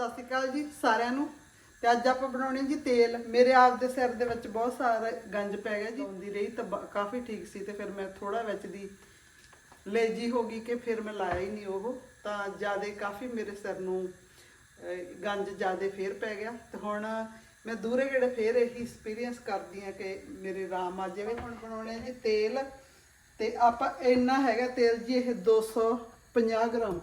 ਸਤਿ ਸ਼੍ਰੀ ਅਕਾਲ ਜੀ ਸਾਰਿਆਂ ਨੂੰ। ਤੇ ਅੱਜ ਆਪਾਂ ਬਣਾਉਣੀ ਜੀ ਤੇਲ। ਮੇਰੇ ਆਪ ਦੇ ਸਿਰ ਦੇ ਵਿੱਚ ਬਹੁਤ ਸਾਰਾ ਗੰਜ ਪੈ ਗਿਆ ਜੀ। ਹੁੰਦੀ ਰਹੀ ਤਾਂ ਕਾਫੀ ਠੀਕ ਸੀ ਤੇ ਫਿਰ ਮੈਂ ਥੋੜਾ ਵਿੱਚ ਦੀ ਲੇਜੀ ਹੋ ਗਈ ਕਿ ਫਿਰ ਮੈਂ ਲਾਇਆ ਹੀ ਨਹੀਂ ਉਹ। ਤਾਂ ਜਿਆਦੇ ਕਾਫੀ ਮੇਰੇ ਸਿਰ ਨੂੰ ਗੰਜ ਜਿਆਦੇ ਫੇਰ ਪੈ ਗਿਆ। ਤੇ ਹੁਣ ਮੈਂ ਦੂਰੇ ਗੇੜੇ ਫੇਰ ਇਹੀ ਐਕਸਪੀਰੀਅੰਸ ਕਰਦੀ ਆ ਕਿ ਮੇਰੇ ਰਾਮ ਆ ਜਾਵੇ ਹੁਣ ਬਣਾਉਣੇ ਜੀ ਤੇਲ। ਤੇ ਆਪਾਂ ਇੰਨਾ ਹੈਗਾ ਤੇਲ ਜੀ ਇਹ 250 ਗ੍ਰਾਮ।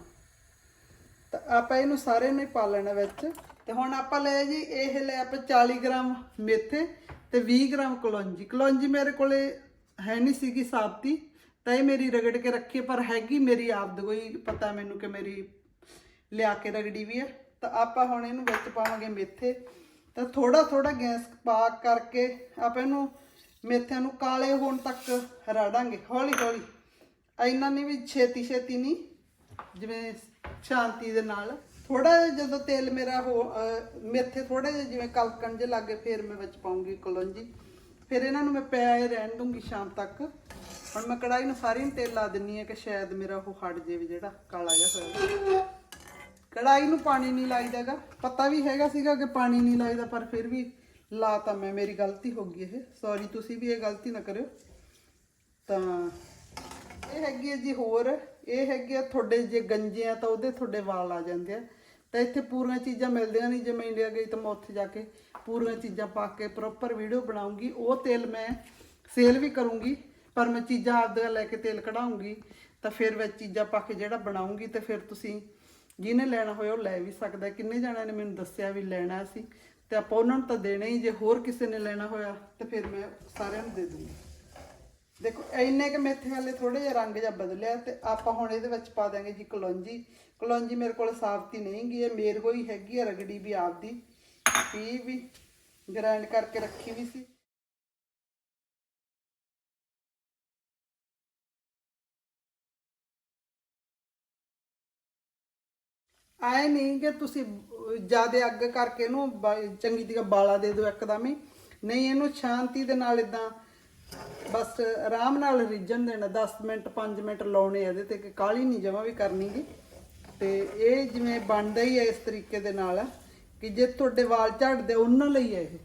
ਤਾਂ ਆਪਾਂ ਇਹਨੂੰ ਸਾਰੇ ਨੂੰ ਪਾ ਲੈਣਾ ਵਿੱਚ। ਤੇ ਹੁਣ ਆਪਾਂ ਲਏ ਜੀ, ਇਹ ਲੈ ਆਪਾਂ 40 ਗ੍ਰਾਮ ਮੇਥੇ ਤੇ 20 ਗ੍ਰਾਮ ਕਲੌਂਜੀ। ਕਲੌਂਜੀ ਮੇਰੇ ਕੋਲੇ ਹੈ ਨਹੀਂ ਸੀਗੀ ਸਾਬਤੀ, ਤਾਂ ਇਹ ਮੇਰੀ ਰਗੜ ਕੇ ਰੱਖੀ ਪਰ ਹੈਗੀ ਮੇਰੀ ਆਪਦ ਦੀ, ਕੋਈ ਪਤਾ ਮੈਨੂੰ ਕਿ ਮੇਰੀ ਲਿਆ ਕੇ ਰਗੜੀ ਵੀ ਹੈ। ਤਾਂ ਆਪਾਂ ਹੁਣ ਇਹਨੂੰ ਵਿੱਚ ਪਾਵਾਂਗੇ ਮੇਥੇ। ਤਾਂ ਥੋੜਾ ਥੋੜਾ ਗੈਸ ਪਾ ਕਰਕੇ ਆਪਾਂ ਇਹਨੂੰ ਮੇਥਿਆਂ ਨੂੰ ਕਾਲੇ ਹੋਣ ਤੱਕ ਰੜਾਂਗੇ। ਹੌਲੀ ਹੌਲੀ ਇੰਨਾ ਨਹੀਂ ਵੀ ਛੇਤੀ ਛੇਤੀ ਨਹੀਂ ਜਿਵੇਂ ਸ਼ਾਂਤੀ ਦੇ ਨਾਲ। ਥੋੜਾ ਜਿਹਾ ਜਦੋਂ ਤੇਲ ਮੇਰਾ ਹੋ, ਅਹ ਮੇਥੇ ਥੋੜੇ ਜਿਹਾ ਜਿਵੇਂ ਕਲਕਣ ਜੇ ਲੱਗੇ ਫਿਰ ਮੈਂ ਵਿੱਚ ਪਾਉਂਗੀ ਕਲੌਂਜੀ ਫਿਰ ਇਹਨਾਂ ਨੂੰ ਮੈਂ ਪਿਆਏ ਰਹਿਣ ਦੂੰਗੀ ਸ਼ਾਮ ਤੱਕ। ਹੁਣ ਮੈਂ ਕੜਾਈ ਨੂੰ ਸਾਰੀ ਨੂੰ ਤੇਲ ਲਾ ਦਿੰਨੀ ਆ ਕਿ ਸ਼ਾਇਦ ਮੇਰਾ ਉਹ ਹਟ ਜੇ ਵੀ ਜਿਹੜਾ ਕਾਲਾ ਜਿਹਾ ਹੋਇਆ। ਕੜਾਈ ਨੂੰ ਪਾਣੀ ਨਹੀਂ ਲਾਈਦਾਗਾ। ਪਤਾ ਵੀ ਹੈਗਾ ਸੀਗਾ ਕਿ ਪਾਣੀ ਨਹੀਂ ਲਾਈਦਾ, ਪਰ ਫਿਰ ਵੀ ਲਾਤਾ ਮੈਂ, ਮੇਰੀ ਗਲਤੀ ਹੋ ਗਈ ਇਹ। ਸੌਰੀ ਤੁਸੀਂ ਵੀ ਇਹ ਗਲਤੀ ਨਾ ਕਰਿਓ। ਤਾਂ ਇਹ ਹੈਗੀ ਹੈ ਜੀ ਹੋਰ। ਇਹ ਹੈਗੇ ਆ ਤੁਹਾਡੇ ਜੇ ਗੰਜੇ ਆ ਤਾਂ ਉਹਦੇ ਤੁਹਾਡੇ ਵਾਲ ਆ ਜਾਂਦੇ ਆ। ਤਾਂ ਇੱਥੇ ਪੂਰੀਆਂ ਚੀਜ਼ਾਂ ਮਿਲਦੀਆਂ ਨਹੀਂ ਜੇ ਮੈਂ ਇੰਡੀਆ ਗਈ ਤਾਂ ਮੈਂ ਉੱਥੇ ਜਾ ਕੇ ਪੂਰੀਆਂ ਚੀਜ਼ਾਂ ਪਾ ਕੇ ਪ੍ਰੋਪਰ ਵੀਡੀਓ ਬਣਾਉਂਗੀ। ਉਹ ਤੇਲ ਮੈਂ ਸੇਲ ਵੀ ਕਰੂੰਗੀ, ਪਰ ਮੈਂ ਚੀਜ਼ਾਂ ਆਪਦੇ ਲੈ ਕੇ ਤੇਲ ਕਢਾਉਂਗੀ। ਤਾਂ ਫਿਰ ਵਿੱਚ ਚੀਜ਼ਾਂ ਪਾ ਕੇ ਜਿਹੜਾ ਬਣਾਉਂਗੀ ਤੇ ਫਿਰ ਤੁਸੀਂ ਜਿਹਨੇ ਲੈਣਾ ਹੋਇਆ ਉਹ ਲੈ ਵੀ ਸਕਦਾ। ਕਿੰਨੇ ਜਣਿਆਂ ਨੇ ਮੈਨੂੰ ਦੱਸਿਆ ਵੀ ਲੈਣਾ ਸੀ। ਤੇ ਆਪਾਂ ਉਹਨਾਂ ਨੂੰ ਤਾਂ ਦੇਣਾ ਹੀ, ਜੇ ਹੋਰ ਕਿਸੇ ਨੇ ਲੈਣਾ ਹੋਇਆ ਤੇ ਫਿਰ ਮੈਂ ਸਾਰਿਆਂ ਨੂੰ ਦੇ ਦੂੰਗੀ। ਦੇਖੋ, ਇੰਨੇ ਕਿ ਮੇਥੇ ਵਾਲੇ ਥੋੜੇ ਜਿਹਾ ਰੰਗ ਜਿਹਾ ਬਦਲਿਆ ਤੇ ਆਪਾਂ ਹੁਣ ਇਹਦੇ ਵਿੱਚ ਪਾ ਦਾਂਗੇ ਜੀ ਕਲੌਂਜੀ। ਕਲੌਂਜੀ ਮੇਰੇ ਕੋਲ ਸਾਫਤੀ ਨਹੀਂ ਗਈ ਹੈ ਮੇਰੇ ਕੋਲ ਹੀ ਹੈਗੀ ਹੈ ਰਗੜੀ ਵੀ ਆਪਦੀ। ਪੀ ਵੀ ਗ੍ਰਾਈਂਡ ਕਰਕੇ ਰੱਖੀ ਵੀ ਸੀ। ਆਏ ਨਹੀਂ ਕਿ ਤੁਸੀਂ ਜ਼ਿਆਦਾ ਅੱਗ ਕਰਕੇ ਇਹਨੂੰ ਚੰਗੀ ਤਰ੍ਹਾਂ ਬਾਲਾ ਦੇ ਦਿਓ ਇੱਕਦਮ ਹੀ। ਨਹੀਂ, ਇਹਨੂੰ ਸ਼ਾਂਤੀ ਦੇ ਨਾਲ ਇਦਾਂ ਬਸ ਆਰਾਮ ਨਾਲ ਰਿੱਝਣ ਦੇਣਾ 10 ਮਿੰਟ 5 ਮਿੰਟ ਲਾਉਣੇ ਇਹਦੇ ਤੇ, ਕਿ ਕਾਲੀ ਨਹੀਂ ਜਮਾ ਵੀ ਕਰਨੀ ਗੀ। ਤੇ ਇਹ ਜਿਵੇਂ ਬਣਦਾ ਹੀ ਹੈ ਇਸ ਤਰੀਕੇ ਦੇ ਨਾਲ, ਕਿ ਜੇ ਤੁਹਾਡੇ ਵਾਲ ਝੜਦੇ ਉਹਨਾਂ ਲਈ ਹੈ ਇਹ।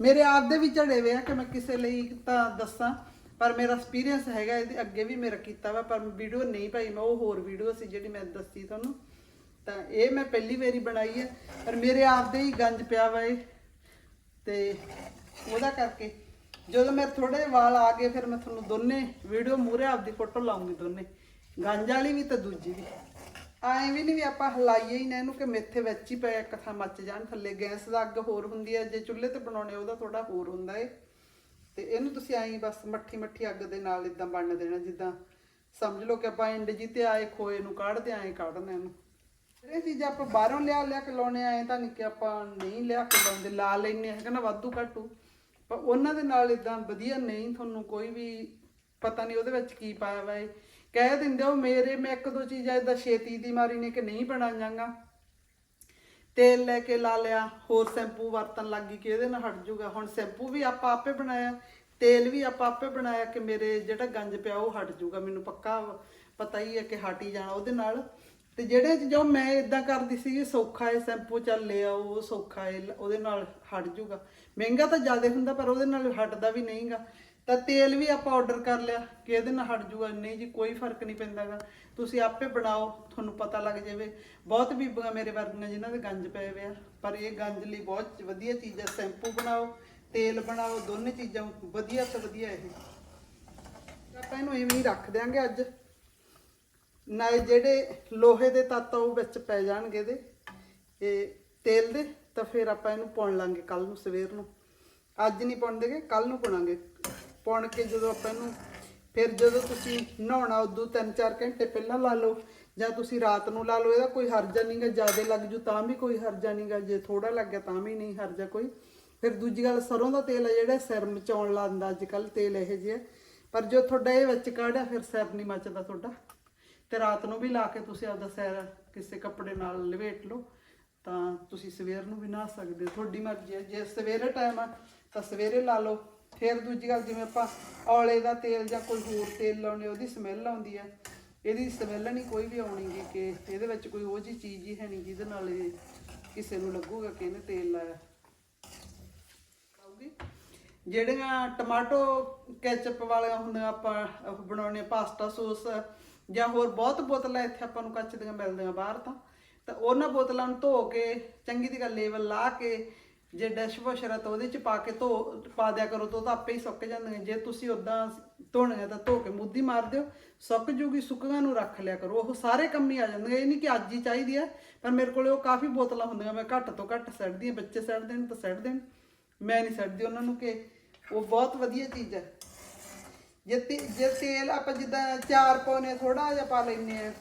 ਮੇਰੇ ਆਪ ਦੇ ਵੀ ਝੜੇ ਹੋਏ ਆ ਕਿ ਮੈਂ ਕਿਸੇ ਲਈ ਤਾਂ ਦੱਸਾਂ, ਪਰ ਮੇਰਾ ਐਕਸਪੀਰੀਅੰਸ ਹੈਗਾ, ਇਹਦੇ ਅੱਗੇ ਵੀ ਮੇਰਾ ਕੀਤਾ ਵਾ, ਪਰ ਵੀਡੀਓ ਨਹੀਂ ਪਾਈ, ਮੈਂ ਉਹ ਹੋਰ ਵੀਡੀਓ ਸੀ ਜਿਹੜੀ ਮੈਂ ਦੱਸੀ ਤੁਹਾਨੂੰ। ਤਾਂ ਇਹ ਮੈਂ ਪਹਿਲੀ ਵਾਰੀ ਬਣਾਈ ਹੈ ਪਰ ਮੇਰੇ ਆਪ ਦੇ ਹੀ ਗੰਜ ਪਿਆ ਵਾ ਇਹ। ਤੇ ਉਹਦਾ ਕਰਕੇ ਜਦੋਂ ਮੇਰੇ ਥੋੜੇ ਵਾਲ ਆ ਗਏ, ਫਿਰ ਮੈਂ ਤੁਹਾਨੂੰ ਦੋਨੇ ਵੀਡੀਓ ਮੂਰੇ ਆਪਦੀ ਫੋਟੋ ਲਾਉਂਗੀ ਦੋਨੇ। ਗੰਜ ਵਾਲੀ ਵੀ ਤੇ ਦੂਜੀ ਵੀ। ਐਂ ਵੀ ਨਹੀਂ ਵੀ ਆਪਾਂ ਹਲਾਈਏ ਹੀ ਨਾ ਇਹਨੂੰ ਕਿ ਮੇਥੇ ਵਿੱਚ ਹੀ ਪਏ, ਇੱਕ ਥਾਂ ਮੱਚ ਜਾਣ, ਥੱਲੇ ਗੈਸ ਦਾ ਅੱਗ ਹੋਰ ਹੁੰਦੀ ਹੈ, ਜੇ ਚੁੱਲ੍ਹੇ ਤੇ ਬਣਾਉਣੇ ਉਹਦਾ ਥੋੜਾ ਹੋਰ ਹੁੰਦਾ ਏ। ਤੇ ਇਹਨੂੰ ਤੁਸੀਂ ਐਂ ਬਸ ਮੱਠੀ ਮੱਠੀ ਅੱਗ ਦੇ ਨਾਲ ਇਦਾਂ ਬਣਨ ਦੇਣਾ, ਜਿੱਦਾਂ ਸਮਝ ਲਓ ਕਿ ਆਪਾਂ ਇੰਡ ਜੀ ਤੇ ਆਏ, ਖੋਏ ਨੂੰ ਕੱਢਦੇ ਆਏ ਕੱਢਣਾ ਇਹਨੂੰ। ਇਹ ਚੀਜ਼ਾਂ ਆਪਾਂ ਬਾਹਰੋਂ ਲਿਆ ਲਿਆ ਕੇ ਲਾਉਣੇ, ਆਏ ਤਾਂ ਨਹੀਂ ਕਿ ਆਪਾਂ ਨਹੀਂ ਲਿਆ ਕੇ ਲਾਉਂਦੇ, ਲਾ ਲੈਨੇ ਹੈਗਾ ਨਾ ਵਾਧੂ ਘਾਟੂ। ਪਰ ਉਹਨਾਂ ਦੇ ਨਾਲ ਇਦਾਂ ਵਧੀਆ ਨਹੀਂ, ਤੁਹਾਨੂੰ ਕੋਈ ਵੀ ਪਤਾ ਨਹੀਂ ਉਹਦੇ ਵਿੱਚ ਕੀ ਪਾਇਆ ਵਾ ਇਹ। ਕਹਿ ਦਿੰਦੇ ਹੋ, ਮੇਰੇ, ਮੈਂ ਇੱਕ ਦੋ ਚੀਜ਼ਾਂ ਇਦਾਂ ਛੇਤੀ ਦੀ ਮਾਰੀ ਨੇ ਕਿ ਨਹੀਂ ਬਣਾ ਜਾਂਗਾ। ਤੇਲ ਲੈ ਕੇ ਲਾ ਲਿਆ, ਹੋਰ ਸ਼ੈਂਪੂ ਵਰਤਣ ਲੱਗ ਗਈ ਕਿ ਇਹਦੇ ਨਾਲ ਹਟ ਜਾਊਗਾ ਹੁਣ ਸ਼ੈਂਪੂ ਵੀ ਆਪਾਂ ਆਪੇ ਬਣਾਇਆ, ਤੇਲ ਵੀ ਆਪਾਂ ਆਪੇ ਬਣਾਇਆ ਕਿ ਮੇਰੇ ਜਿਹੜਾ ਗੰਜ ਪਿਆ ਉਹ ਹਟ ਜਾਊਗਾ ਮੈਨੂੰ ਪੱਕਾ ਪਤਾ ਹੀ ਹੈ ਕਿ ਹਟ ਹੀ ਜਾਣਾ ਉਹਦੇ ਨਾਲ। ਤੇ ਜਿਹੜੇ ਜੋ ਮੈਂ ਇਦਾਂ ਕਰਦੀ ਸੀ ਸੌਖਾ ਹੈ, ਸ਼ੈਂਪੂ ਚੱਲ ਲਿਆ, ਉਹ ਸੌਖਾ ਹੈ, ਉਹਦੇ ਨਾਲ ਹਟ ਜਾਊਗਾ ਮਹਿੰਗਾ ਤਾਂ ਜ਼ਿਆਦਾ ਹੁੰਦਾ, ਪਰ ਉਹਦੇ ਨਾਲ ਹਟਦਾ ਵੀ ਨਹੀਂਗਾ। ਤਾਂ ਤੇਲ ਵੀ ਆਪਾਂ ਆਰਡਰ ਕਰ ਲਿਆ, ਕਿ ਇਹਦੇ ਨਾਲ ਹਟ ਜਾਊਗਾ ਨਹੀਂ ਜੀ, ਕੋਈ ਫ਼ਰਕ ਨਹੀਂ ਪੈਂਦਾਗਾ। ਤੁਸੀਂ ਆਪੇ ਬਣਾਓ, ਤੁਹਾਨੂੰ ਪਤਾ ਲੱਗ ਜਾਵੇ। ਬਹੁਤ ਬੀਬੀਆਂ ਮੇਰੇ ਵਰਗੀਆਂ ਜਿਨ੍ਹਾਂ ਦੇ ਗੰਜ ਪਏ ਹੋਏ ਆ। ਪਰ ਇਹ ਗੰਜ ਲਈ ਬਹੁਤ ਵਧੀਆ ਚੀਜ਼ ਹੈ। ਸ਼ੈਂਪੂ ਬਣਾਓ, ਤੇਲ ਬਣਾਓ, ਦੋਨੇ ਚੀਜ਼ਾਂ ਵਧੀਆ ਤੋਂ ਵਧੀਆ ਇਹ। ਆਪਾਂ ਇਹਨੂੰ ਇਵੇਂ ਹੀ ਰੱਖ ਦਿਆਂਗੇ ਅੱਜ। ਨਾ ਜਿਹੜੇ ਲੋਹੇ ਦੇ ਤੱਤ ਆ ਉਹ ਵਿੱਚ ਪੈ ਜਾਣਗੇ ਇਹਦੇ। ਇਹ ਤੇਲ ਦੇ, ਤਾਂ ਫਿਰ ਆਪਾਂ ਇਹਨੂੰ ਪਾਉਣ ਲਾਂਗੇ ਕੱਲ ਨੂੰ, ਸਵੇਰ ਨੂੰ। ਅੱਜ ਨਹੀਂ ਪਾਉਂਦੇਗੇ ਕੱਲ ਨੂੰ ਪਾਉਣਾਂਗੇ ਪਾਉਣ ਕੇ ਜਦੋਂ ਆਪਾਂ ਇਹਨੂੰ, ਫਿਰ ਜਦੋਂ ਤੁਸੀਂ ਨਹਾਉਣਾ ਉਦੋਂ 3-4 ਘੰਟੇ ਪਹਿਲਾਂ ਲਾ ਲਓ, ਜਾਂ ਤੁਸੀਂ ਰਾਤ ਨੂੰ ਲਾ ਲਓ, ਇਹਦਾ ਕੋਈ ਹਰਜਾ ਨਹੀਂਗਾ ਜ਼ਿਆਦਾ ਲੱਗ ਜੂ ਤਾਂ ਵੀ ਕੋਈ ਹਰਜਾ ਨਹੀਂਗਾ ਜੇ ਥੋੜਾ ਲੱਗ ਗਿਆ ਤਾਂ ਵੀ ਨਹੀਂ ਹਰਜਾ ਕੋਈ। ਫਿਰ ਦੂਜੀ ਗੱਲ, ਸਰੋਂ ਦਾ ਤੇਲ ਹੈ ਜਿਹੜਾ, ਸਿਰ ਮਚਾਉਣ ਲਾਉਂਦਾ ਅੱਜ ਕੱਲ ਤੇਲ ਇਹੋ ਜਿਹਾ। ਪਰ ਜੋ ਤੁਹਾਡਾ ਇਹ ਵਿੱਚ ਕਾੜਿਆ ਫਿਰ ਸਿਰ ਨਹੀਂ ਮੱਚਦਾ ਤੁਹਾਡਾ। ਤੇ ਰਾਤ ਨੂੰ ਵੀ ਲਾ ਕੇ ਤੁਸੀਂ ਆਪਦਾ ਸੈਰ ਕਿਸੇ ਕੱਪੜੇ ਨਾਲ ਲਵੇਟ ਲਓ, ਤਾਂ ਤੁਸੀਂ ਸਵੇਰ ਨੂੰ ਵੀ ਨਹਾ ਸਕਦੇ ਹੋ। ਤੁਹਾਡੀ ਮਰਜ਼ੀ ਹੈ। ਜੇ ਸਵੇਰੇ ਟਾਈਮ ਆ, ਤਾਂ ਸਵੇਰੇ ਲਾ ਲਓ। ਫਿਰ ਦੂਜੀ ਗੱਲ, ਜਿਵੇਂ ਆਪਾਂ ਔਲੇ ਦਾ ਤੇਲ ਜਾਂ ਕੋਈ ਹੋਰ ਤੇਲ ਲਾਉਣੇ ਉਹਦੀ ਸਮੈਲ ਆਉਂਦੀ ਹੈ। ਇਹਦੀ ਸਮੈਲ ਨਹੀਂ, ਕੋਈ ਵੀ ਆਉਣੀ ਗੀ ਕਿ ਇਹਦੇ ਵਿੱਚ ਕੋਈ ਉਹ ਜੀ ਚੀਜ਼ ਹੀ ਹੈ ਨਹੀਂ, ਜਿਹਦੇ ਨਾਲ ਇਹ ਕਿਸੇ ਨੂੰ ਲੱਗੂਗਾ ਕਿ ਇਹਨੇ ਤੇਲ ਲਾਇਆ। ਆਊਗੀ? ਜਿਹੜੀਆਂ ਟਮਾਟੋ ਕੈਚਅਪ ਵਾਲੀਆਂ ਹੁੰਦੀਆਂ ਆਪਾਂ, ਉਹ ਬਣਾਉਣੇ ਪਾਸਤਾ ਸੌਸ ਜਾਂ ਹੋਰ ਬਹੁਤ ਬੋਤਲਾਂ ਇੱਥੇ ਆਪਾਂ ਨੂੰ ਕੱਚ ਦੀਆਂ ਮਿਲਦੀਆਂ ਬਾਹਰ ਤਾਂ ਤਾਂ ਉਹਨਾਂ ਬੋਤਲਾਂ ਨੂੰ ਧੋ ਕੇ, ਚੰਗੀ ਦੀ ਗੱਲ ਲੇਵਲ ਲਾ ਕੇ, ਜੇ ਡਿਸ਼ਵਾਸ਼ਰ ਆ ਤਾਂ ਉਹਦੇ ਚ ਪਾ ਕੇ ਧੋ, ਪਾ ਦਿਆ ਕਰੋ ਤਾਂ ਉਹ ਤਾਂ ਆਪੇ ਹੀ ਸੁੱਕ ਜਾਂਦੀਆਂ। ਜੇ ਤੁਸੀਂ ਉਦਾਂ ਧੋਣੀਆਂ ਤਾਂ ਧੋ ਕੇ ਮੁੱਦੀ ਮਾਰ ਦਿਓ, ਸੁੱਕ ਜੂਗੀ, ਸੁੱਕੀਆਂ ਨੂੰ ਰੱਖ ਲਿਆ ਕਰੋ। ਉਹ ਸਾਰੇ ਕੰਮ ਹੀ ਆ ਜਾਂਦੇ ਇਹ ਨਹੀਂ ਕਿ ਅੱਜ ਹੀ ਚਾਹੀਦੀ ਆ, ਪਰ ਮੇਰੇ ਕੋਲੇ ਉਹ ਕਾਫੀ ਬੋਤਲਾਂ ਹੁੰਦੀਆਂ। ਮੈਂ ਘੱਟ ਤੋਂ ਘੱਟ ਸੱਟਦੀ ਹਾਂ ਬੱਚੇ ਸੱਟ ਨੇ ਤਾਂ ਸੱਟ ਦੇਣ ਮੈਂ ਨਹੀਂ ਸੱਟਦੀ ਉਹਨਾਂ ਨੂੰ ਕਿ ਉਹ ਬਹੁਤ ਵਧੀਆ ਚੀਜ਼ ਹੈ ਜੇ ਤੇ- ਜੇ ਤੇਲ ਆਪਾਂ ਜਿੱਦਾਂ ਚਾਰ ਪਾਉਨੇ ਥੋੜਾ ਜਿਹਾ ਪਾ ਲੈਨੇ ਆ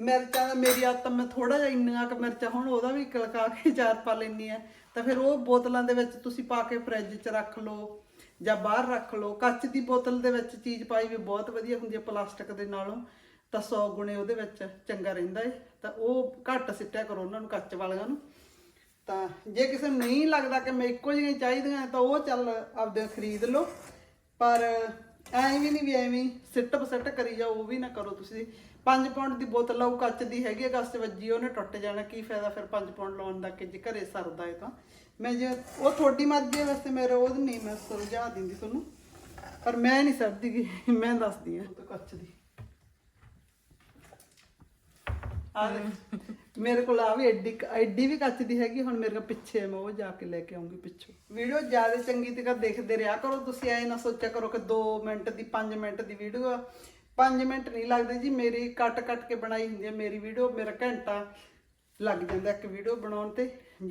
ਮਿਰਚਾਂ ਦਾ ਮੇਰੀ ਆਦਤ ਮੈਂ ਥੋੜਾ ਜਿਹਾ ਇੰਨੀਆਂ ਕੁ ਮਿਰਚਾਂ, ਹੁਣ ਉਹਦਾ ਵੀ ਕਲਕਾ ਕੇ ਚਾਰ ਪਾ ਲੈਨੀ ਆ ਤਾਂ ਫਿਰ ਉਹ ਬੋਤਲਾਂ ਦੇ ਵਿੱਚ ਤੁਸੀਂ ਪਾ ਕੇ ਫਰਿੱਜ 'ਚ ਰੱਖ ਲਓ ਜਾਂ ਬਾਹਰ ਰੱਖ ਲਓ। ਕੱਚ ਦੀ ਬੋਤਲ ਦੇ ਵਿੱਚ ਚੀਜ਼ ਪਾਈ ਵੀ ਬਹੁਤ ਵਧੀਆ ਹੁੰਦੀ ਹੈ ਪਲਾਸਟਿਕ ਦੇ ਨਾਲੋਂ। ਤਾਂ 100 ਗੁਣੇ ਉਹਦੇ ਵਿੱਚ ਚੰਗਾ ਰਹਿੰਦਾ ਏ। ਤਾਂ ਉਹ ਘੱਟ ਸਿੱਟਿਆ ਕਰੋ ਉਹਨਾਂ ਨੂੰ ਕੱਚ ਵਾਲਿਆਂ ਨੂੰ। ਤਾਂ ਜੇ ਕਿਸੇ ਨੂੰ ਨਹੀਂ ਲੱਗਦਾ ਕਿ ਮੈਂ ਇੱਕੋ ਜਿਹੀਆਂ ਚਾਹੀਦੀਆਂ ਤਾਂ ਉਹ ਚੱਲ ਆਪਦੇ ਖਰੀਦ ਲਓ। ਪਰ ਐਂ ਵੀ ਨਹੀਂ ਵੀ ਐਵੇਂ ਹੀ ਸਿੱਟ ਬਸੱਟ ਕਰੀ ਜਾਓ ਉਹ ਵੀ ਨਾ ਕਰੋ ਤੁਸੀਂ। 5 ਪਾਉਂਡ ਦੀ ਬੋਤਲ ਲਾਓ ਕੱਚ ਦੀ ਹੈਗੀ ਆ ਗਸਤ ਵੱਜੀ ਉਹਨੇ ਟੁੱਟ ਜਾਣਾ ਕੀ ਫਾਇਦਾ ਫਿਰ 5 ਪਾਉਂਡ ਲਾਉਣ ਦਾ ਕਿ ਜੇ ਘਰੇ ਸਰਦਾ ਹੈ ਤਾਂ। ਮੈਂ ਜੇ ਉਹ ਤੁਹਾਡੀ ਮਰਜ਼ੀ ਹੈ ਵੈਸੇ ਮੇਰਾ ਉਹ ਨਹੀਂ ਮੈਂ ਸੁਲਝਾ ਦਿੰਦੀ ਤੁਹਾਨੂੰ। ਪਰ ਮੈਂ ਨਹੀਂ ਸਰਦੀ ਮੈਂ ਦੱਸਦੀ ਤਾਂ ਕੱਚ ਦੀ। ਆ ਮੇਰੇ ਕੋਲ ਆ ਵੀ ਐਡੀ ਐਡੀ ਵੀ ਕੱਚ ਦੀ ਹੈਗੀ ਹੁਣ ਮੇਰੇ ਕੋਲ ਪਿੱਛੇ ਹੈ, ਮੈਂ ਉਹ ਜਾ ਕੇ ਲੈ ਕੇ ਆਉਂਗੀ ਪਿੱਛੋਂ। ਵੀਡੀਓ ਜ਼ਿਆਦਾ ਚੰਗੀ ਤਰ੍ਹਾਂ ਦੇਖਦੇ ਰਿਹਾ ਕਰੋ ਤੁਸੀਂ ਐ ਨਾ ਸੋਚਿਆ ਕਰੋ ਕਿ 2 ਮਿੰਟ ਦੀ 5 ਮਿੰਟ ਦੀ ਵੀਡੀਓ ਆ। 5 ਮਿੰਟ ਨਹੀਂ ਲੱਗਦੇ ਜੀ ਮੇਰੀ ਕੱਟ ਕੱਟ ਕੇ ਬਣਾਈ ਹੁੰਦੀ ਹੈ ਮੇਰੀ ਵੀਡੀਓ ਮੇਰਾ ਘੰਟਾ ਲੱਗ ਜਾਂਦਾ ਇੱਕ ਵੀਡੀਓ ਬਣਾਉਣ ਤੇ।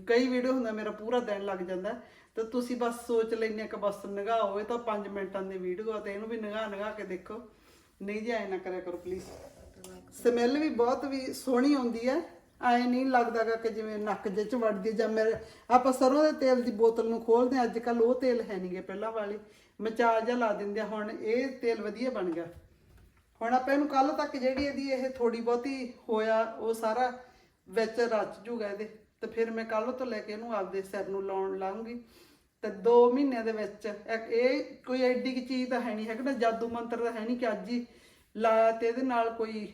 ਕਈ ਵੀਡੀਓ ਹੁੰਦਾ ਮੇਰਾ ਪੂਰਾ ਦਿਨ ਲੱਗ ਜਾਂਦਾ। ਤਾਂ ਤੁਸੀਂ ਬਸ ਸੋਚ ਲੈਂਦੇ ਕਿ ਬਸ ਨਿਗਾਹ ਹੋਵੇ ਤਾਂ 5 ਮਿੰਟਾਂ ਦੀ ਵੀਡੀਓ ਆ ਤੇ ਇਹਨੂੰ ਵੀ ਨਿਗਾਹ ਨਿਗਾਹ ਕੇ ਦੇਖੋ। ਨਹੀਂ ਜੀ ਐ ਨਾ ਕਰਿਆ ਕਰੋ ਪਲੀਜ਼ ਸਮੈਲ ਵੀ ਬਹੁਤ ਵੀ ਸੋਹਣੀ ਆਉਂਦੀ ਹੈ ਐ ਨਹੀਂ ਲੱਗਦਾ ਗਾ ਕਿ ਜਿਵੇਂ ਨੱਕ ਜਿਹੇ ਚ ਵੜਦੀ ਹੈ ਜਾਂ ਮੇਰੇ ਆਪਾਂ ਸਰੋਂ ਦੇ ਤੇਲ ਦੀ ਬੋਤਲ ਨੂੰ ਖੋਲਦੇ ਹਾਂ ਅੱਜ ਕੱਲ ਉਹ ਤੇਲ ਹੈ ਨਹੀਂਗੇ ਪਹਿਲਾਂ ਵਾਲੇ। ਮਚਾ ਜਿਹਾ ਲਾ ਦਿੰਦੇ ਆ, ਹੁਣ ਇਹ ਤੇਲ ਵਧੀਆ ਬਣ ਗਿਆ। ਹੁਣ ਆਪਾਂ ਇਹਨੂੰ ਕੱਲ ਤੱਕ ਜਿਹੜੀ ਇਹਦੀ ਇਹ ਥੋੜੀ ਬਹੁਤੀ ਹੋਇਆ, ਉਹ ਸਾਰਾ ਵਿੱਚ ਰਚ ਜੂਗਾ ਇਹਦੇ। ਤੇ ਫਿਰ ਮੈਂ ਕੱਲ ਤੋਂ ਲੈ ਕੇ ਇਹਨੂੰ ਆਪਦੇ ਸਿਰ ਨੂੰ ਲਾਉਣ ਲਾਉਂਗੀ ਤੇ 2 ਮਹੀਨਿਆਂ ਦੇ ਵਿੱਚ ਇਹ ਕੋਈ ਐਡੀ ਕੀ ਚੀਜ਼ ਤਾਂ ਹੈ ਨਹੀਂ ਹੈਗਾ ਨਾ ਜਾਦੂ ਮੰਤਰ ਤਾਂ ਹੈ ਨਹੀਂ ਕਿ ਅੱਜ ਹੀ ਲਾਇਆ ਤੇ ਇਹਦੇ ਨਾਲ ਕੋਈ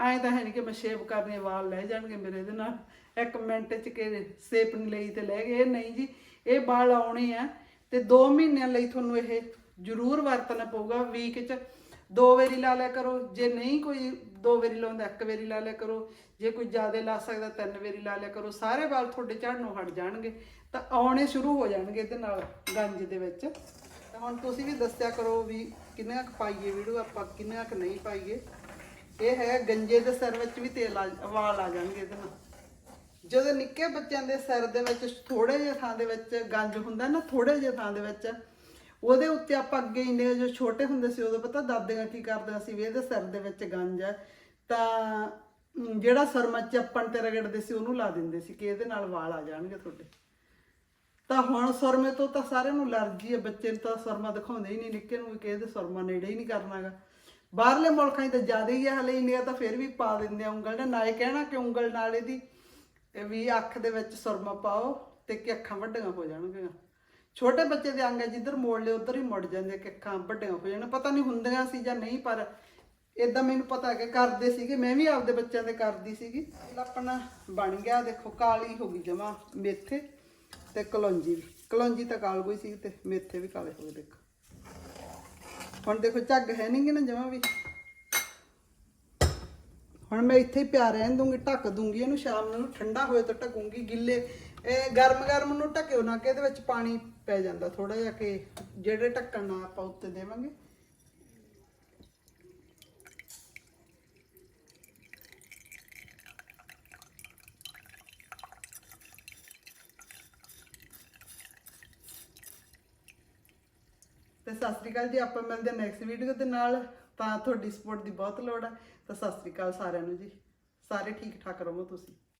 ਐਂ ਤਾਂ ਹੈ ਨਹੀਂ ਕਿ ਮੈਂ ਸ਼ੇਪ ਕਰਨੇ ਵਾਲ ਲੈ ਜਾਣਗੇ ਮੇਰੇ ਇਹਦੇ ਨਾਲ। ਇੱਕ ਮਿੰਟ ਚ ਕਿ ਸੇਪ ਨਹੀਂ ਲਈ ਤੇ ਲੈ ਗਏ। ਇਹ ਨਹੀਂ ਜੀ, ਇਹ ਵਾਲ ਆਉਣੇ ਆ ਤੇ 2 ਮਹੀਨਿਆਂ ਲਈ ਤੁਹਾਨੂੰ ਇਹ ਜ਼ਰੂਰ ਵਰਤਣਾ ਪਊਗਾ ਵੀਕ ਚ। ਦੋ ਵਾਰੀ ਲਾ ਲਿਆ ਕਰੋ। ਜੇ ਨਹੀਂ ਕੋਈ ਦੋ ਵਾਰੀ ਲਾਉਂਦਾ, ਇੱਕ ਵਾਰੀ ਲਾ ਲਿਆ ਕਰੋ। ਜੇ ਕੋਈ ਜ਼ਿਆਦਾ ਲਾ ਸਕਦਾ, ਤਿੰਨ ਵਾਰੀ ਲਾ ਲਿਆ ਕਰੋ। ਸਾਰੇ ਵਾਲ ਤੁਹਾਡੇ ਝੜਨੋਂ ਹਟ ਜਾਣਗੇ। ਤਾਂ ਆਉਣੇ ਸ਼ੁਰੂ ਹੋ ਜਾਣਗੇ ਇਹਦੇ ਨਾਲ ਗੰਜ ਦੇ ਵਿੱਚ। ਤਾਂ ਹੁਣ ਤੁਸੀਂ ਵੀ ਦੱਸਿਆ ਕਰੋ ਵੀ ਕਿੰਨਾ ਕੁ ਪਾਈਏ ਵੀਡੀਓ, ਆਪਾਂ ਕਿੰਨਾ ਕੁ ਨਹੀਂ ਪਾਈਏ। ਇਹ ਹੈ ਗੰਜੇ ਦੇ ਸਿਰ ਵਿੱਚ ਵੀ ਤੇਲ ਆ ਵਾਲ ਆ ਜਾਣਗੇ ਇਹਦੇ ਨਾਲ। ਜਦੋਂ ਨਿੱਕੇ ਬੱਚਿਆਂ ਦੇ ਸਿਰ ਦੇ ਵਿੱਚ ਥੋੜੇ ਜਿਹੇ ਥਾਂ ਦੇ ਵਿੱਚ ਗੰਜ ਹੁੰਦਾ ਨਾ ਥੋੜੇ ਜਿਹੇ ਥਾਂ ਦੇ ਵਿੱਚ, ਉਹਦੇ ਉੱਤੇ ਆਪਾਂ ਅੱਗੇ ਇੰਨੇ ਜੋ ਛੋਟੇ ਹੁੰਦੇ ਸੀ, ਉਦੋਂ ਪਤਾ ਦਾਦੀਆਂ ਕੀ ਕਰਦੀਆਂ ਸੀ ਵੀ ਇਹਦੇ ਸਿਰ ਦੇ ਵਿੱਚ ਗੰਜ ਹੈ, ਤਾਂ ਜਿਹੜਾ ਸਰਮਾ ਚੱਪਣ ਤੇ ਰਗੜਦੇ ਸੀ, ਉਹਨੂੰ ਲਾ ਦਿੰਦੇ ਸੀ ਕਿ ਇਹਦੇ ਨਾਲ ਵਾਲ ਆ ਜਾਣਗੇ ਤੁਹਾਡੇ। ਤਾਂ ਹੁਣ ਸੁਰਮੇ ਤੋਂ ਤਾਂ ਸਾਰਿਆਂ ਨੂੰ ਅਲਰਜੀ ਹੈ, ਬੱਚੇ ਨੂੰ ਤਾਂ ਸੁਰਮਾ ਦਿਖਾਉਂਦੇ ਹੀ ਨਹੀਂ, ਨਿੱਕੇ ਨੂੰ ਵੀ ਕਿ ਇਹਦੇ ਸੁਰਮਾ ਨੇੜੇ ਹੀ ਨਹੀਂ ਕਰਨਾਗਾ। ਬਾਹਰਲੇ ਮੁਲਕਾਂ 'ਚ ਤਾਂ ਜ਼ਿਆਦਾ ਹੀ ਹੈ ਹਲੇ ਇੰਡੀਆ ਤਾਂ ਫਿਰ ਵੀ ਪਾ ਦਿੰਦੇ ਆ ਉਂਗਲ ਨਾਲ ਨਾ ਇਹ ਕਹਿਣਾ ਕਿ ਉਂਗਲ ਨਾਲ ਇਹਦੀ ਵੀ ਅੱਖ ਦੇ ਵਿੱਚ ਸੁਰਮਾ ਪਾਓ ਤੇ ਕਿ ਅੱਖਾਂ ਵੱਡੀਆਂ ਹੋ ਜਾਣਗੀਆਂ। ਛੋਟੇ ਬੱਚੇ ਦੇ ਅੰਗ ਜਿੱਧਰ ਮੋੜ ਲਿਓ ਉਧਰ ਹੀ ਮੁੜ ਜਾਂਦੇ ਕਿ ਅੱਖਾਂ ਵੱਡੀਆਂ ਹੋ ਜਾਣ। ਪਤਾ ਨਹੀਂ ਹੁੰਦੀਆਂ ਸੀ ਜਾਂ ਨਹੀਂ, ਪਰ ਇਦਾਂ ਮੈਨੂੰ ਪਤਾ ਕਿ ਕਰਦੇ ਸੀਗੇ। ਮੈਂ ਵੀ ਆਪਦੇ ਬੱਚਿਆਂ ਦੇ ਕਰਦੀ ਸੀਗੀ। ਆਪਣਾ ਬਣ ਗਿਆ, ਦੇਖੋ ਕਾਲੀ ਹੋ ਗਈ ਜਮਾ ਮੇਥੇ ਤੇ ਕਲੌਂਜੀ ਵੀ। ਕਲੌਂਜੀ ਤਾਂ ਕਾਲ ਗਈ ਸੀ ਤੇ ਮੇਥੇ ਵੀ ਕਾਲੇ ਹੋ ਗਏ, ਦੇਖੋ। ਹੁਣ ਦੇਖੋ ਝੱਗ ਹੈ ਨਹੀਂ ਕਿ ਨਾ ਜਮਾ ਵੀ। ਹੁਣ ਮੈਂ ਇੱਥੇ ਹੀ ਪਿਆ ਰਹਿਣ ਦੂੰਗੀ, ਢੱਕ ਦੂੰਗੀ ਇਹਨੂੰ ਸ਼ਾਮ ਨੂੰ, ਠੰਡਾ ਹੋਏ ਤਾਂ ਢੱਕੂੰਗੀ ਗਿੱਲੇ। ਇਹ ਗਰਮ ਗਰਮ ਨੂੰ ਢੱਕਿਓ ਨਾ ਕਿ ਇਹਦੇ ਵਿੱਚ ਪਾਣੀ ਪੈ ਜਾਂਦਾ ਥੋੜਾ ਜਿਹਾ ਕਿ ਜਿਹੜੇ ਢੱਕਣ ਨਾਲ ਆਪਾਂ ਉੱਤੇ ਦੇਵਾਂਗੇ। ਤੇ ਸਤਿ ਸ੍ਰੀ ਅਕਾਲ ਜੀ, ਆਪਾਂ ਮਿਲਦੇ ਨੈਕਸਟ ਵੀਡੀਓ ਦੇ ਨਾਲ। ਤਾਂ ਤੁਹਾਡੀ ਸਪੋਰਟ ਦੀ ਬਹੁਤ ਲੋੜ ਹੈ ਤਾਂ ਸਤਿ ਸ੍ਰੀ ਅਕਾਲ ਸਾਰਿਆਂ ਨੂੰ ਜੀ। ਸਾਰੇ ਠੀਕ ਠਾਕ ਰਹੋ ਤੁਸੀਂ।